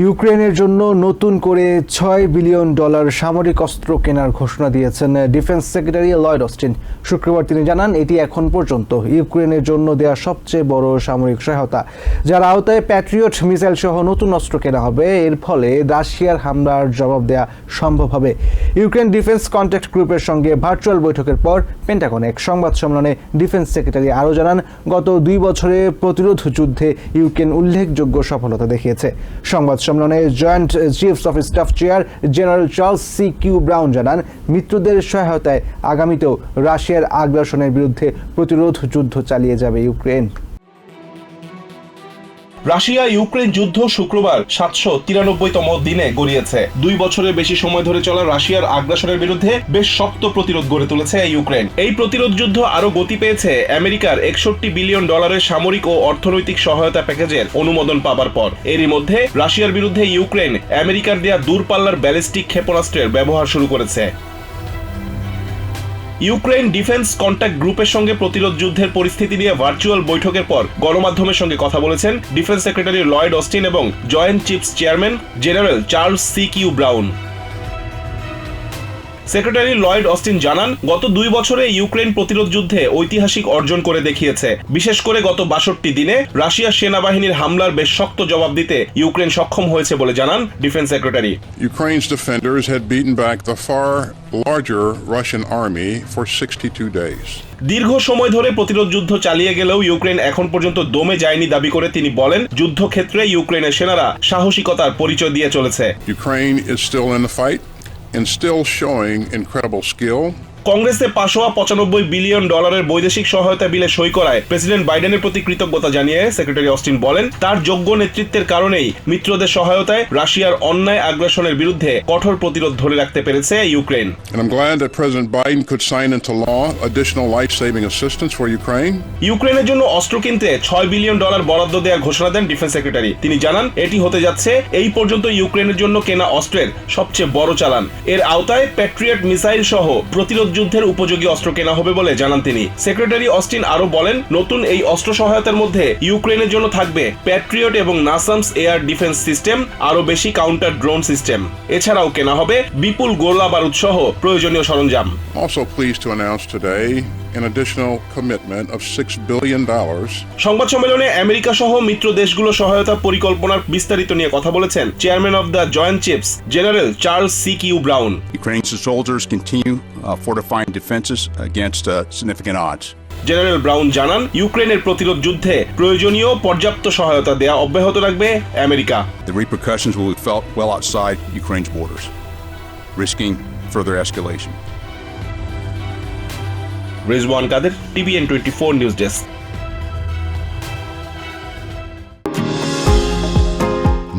ইউক্রেনের জন্য নতুন করে ছয় বিলিয়ন ডলার সামরিক অস্ত্র কেনার ঘোষণা দিয়েছেন ডিফেন্স সেক্রেটারি লয়েড অস্টিন। শুক্রবার তিনি জানান, এটি এখন পর্যন্ত ইউক্রেনের জন্য দেওয়া সবচেয়ে বড় সামরিক সহায়তা। যার আওতায় প্যাট্রিয়ট মিসাইল সহ নতুন অস্ত্র কেনা হবে। এর ফলে রাশিয়ার হামলার জবাব দেওয়া সম্ভব হবে। ইউক্রেন ডিফেন্স কন্ট্যাক্ট গ্রুপের সঙ্গে ভার্চুয়াল বৈঠকের পর পেন্টাগনে এক সংবাদ সম্মেলনে ডিফেন্স সেক্রেটারি আরও জানান, গত দুই বছরে প্রতিরোধ যুদ্ধে ইউক্রেন উল্লেখযোগ্য সফলতা দেখিয়েছে। সংবাদ সম্মেলনে joint chiefs of staff chair general Charles C Q Brown জানান, মিত্রদের সহায়তায় আগামীতেও রাশিয়ার আগ্রাসনের বিরুদ্ধে প্রতিরোধ যুদ্ধ চালিয়ে যাবে ইউক্রেন। রাশিয়া ইউক্রেন যুদ্ধ শুক্রবার সাতশো তিরানব্বইতম দিনে গড়িয়েছে। দুই বছরের বেশি সময় ধরে চলা রাশিয়ার আগ্রাসনের বিরুদ্ধে বেশ শক্ত প্রতিরোধ গড়ে তুলেছে ইউক্রেন। এই প্রতিরোধ যুদ্ধ আরও গতি পেয়েছে আমেরিকার একষট্টি বিলিয়ন ডলারের সামরিক ও অর্থনৈতিক সহায়তা প্যাকেজের অনুমোদন পাবার পর। এরই মধ্যে রাশিয়ার বিরুদ্ধে ইউক্রেন আমেরিকার দেয়া দূরপাল্লার ব্যালিস্টিক ক্ষেপণাস্ত্রের ব্যবহার শুরু করেছে। ইউক্রেন ডিফেন্স কন্ট্যাক্ট গ্রুপের সঙ্গে প্রতিরোধ যুদ্ধের পরিস্থিতি নিয়ে ভার্চুয়াল বৈঠকের পর গণমাধ্যমের সঙ্গে কথা বলেছেন ডিফেন্স সেক্রেটারি লয়েড অস্টিন এবং joint chiefs chairman general Charles C Q Brown. Secretary Lloyd Austin জানান গত দুই বছরে ইউক্রেন প্রতিরোধ যুদ্ধে ঐতিহাসিক অর্জন করে দেখিয়েছে। বিশেষ করে গত বাষট্টি দিনে রাশিয়ার সেনাবাহিনীর হামলার বেশ শক্ত জবাব দিতে ইউক্রেন সক্ষম হয়েছে বলে জানান defence secretary. Ukraine's defenders had beaten back the far larger Russian army for 62 days. দীর্ঘ সময় ধরে প্রতিরোধ যুদ্ধ চালিয়ে গেলেও ইউক্রেন এখন পর্যন্ত দমে যায়নি দাবি করে তিনি বলেন যুদ্ধক্ষেত্রে ইউক্রেনের সেনারা সাহসিকতার পরিচয় দিয়ে চলেছে। Ukraine is still in the fight. And still showing incredible skill. কংগ্রেসে পাশ হওয়া পঁচানব্বই বিলিয়ন ডলারের বৈদেশিক সহায়তা বিলে সই করায় প্রেসিডেন্ট বাইডেনের প্রতি কৃতজ্ঞতা জানিয়ে সেক্রেটারি অস্টিন বলেন তার যোগ্য নেতৃত্বের কারণেই মিত্রদের সহায়তায় রাশিয়ার অন্যায় আগ্রাসনের বিরুদ্ধে কঠোর প্রতিরোধ ধরে রাখতে পেরেছে ইউক্রেন. ইউক্রেনের জন্য অস্ত্র কিনতে ছয় বিলিয়ন ডলার বরাদ্দ দেওয়ার ঘোষণা দেন ডিফেন্স সেক্রেটারি। তিনি জানান এটি হতে যাচ্ছে এই পর্যন্ত ইউক্রেনের জন্য কেনা অস্ত্রের সবচেয়ে বড় চালান। এর আওতায় প্যাট্রিয়ট মিসাইল সহ প্রতিরোধ যুদ্ধের উপযোগী অস্ত্র কেনা হবে বলে জানান তিনি। সেক্রেটারি অস্টিন আরও বলেন নতুন এই অস্ত্র সহায়তার মধ্যে ইউক্রেনের জন্য থাকবে প্যাট্রিয়ট এবং নাসামস এয়ার ডিফেন্স সিস্টেম আরও বেশি কাউন্টার ড্রোন সিস্টেম। এছাড়াও কেনা হবে বিপুল গোলা বারুদ সহ প্রয়োজনীয় সরঞ্জাম। Also pleased to announce today an additional commitment of $6 billion সংবাদ সম্মেলনে আমেরিকা সহ মিত্র দেশগুলো সহায়তা পরিকল্পনার বিস্তারিত নিয়ে কথা বলেছেন chairman of the joint chiefs general Charles C Q Brown. Ukraine's soldiers continue fortifying defenses against uh, significant odds. General Brown জানান ইউক্রেনের প্রতিরোধ যুদ্ধে প্রয়োজনীয় পর্যাপ্ত সহায়তা দেয়া অব্যাহত রাখবে America The repercussions will be felt well outside Ukraine's borders, risking further escalation. Rizwan Kader TVN twenty four news desk